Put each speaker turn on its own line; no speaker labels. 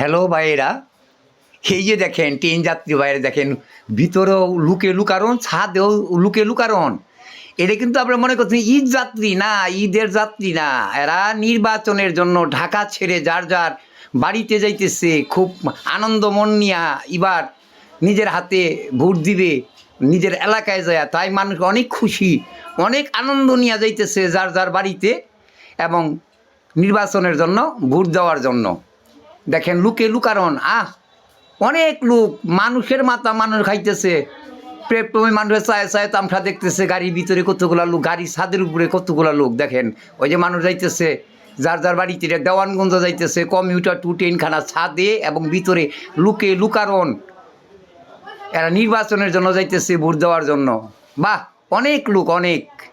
Hello ভাইয়েরা, এই যে দেখেন ট্রেন যাত্রী ভাইয়েরা দেখেন, ভিতরেও লুকে লুকারণ, ছাদেও লুকে লুকারণ। এটা কিন্তু আমরা মনে করছি ঈদ যাত্রী না, ঈদের যাত্রী না। এরা নির্বাচনের জন্য ঢাকা ছেড়ে যার যার বাড়িতে যাইতেছে, খুব আনন্দ মন নিয়া এবার নিজের হাতে ভোট দিবে, নিজের এলাকায় যায়। তাই মানুষ অনেক খুশি, অনেক আনন্দ নিয়ে যাইতেছে যার যার বাড়িতে এবং নির্বাচনের জন্য ভোট দেওয়ার জন্য। দেখেন, লুকে লুকারণ, আহ! অনেক লোক মানুষের মাথা মানুষ খাইতেছে। প্রেমে মানুষের চায় চায় তামসা দেখতেছে, গাড়ির ভিতরে কতগুলা লোক, গাড়ির ছাদের উপরে কতগুলা লোক, দেখেন। ওই যে মানুষ যাইতেছে, যার যার বাড়িতে দেওয়ানগঞ্জ যাইতেছে কম্পিউটার টু ট্রেনখানা ছাদে এবং ভিতরে লুকে লুকারণ। এরা নির্বাচনের জন্য যাইতেছে, ভোট দেওয়ার জন্য। বাহ! অনেক লোক, অনেক।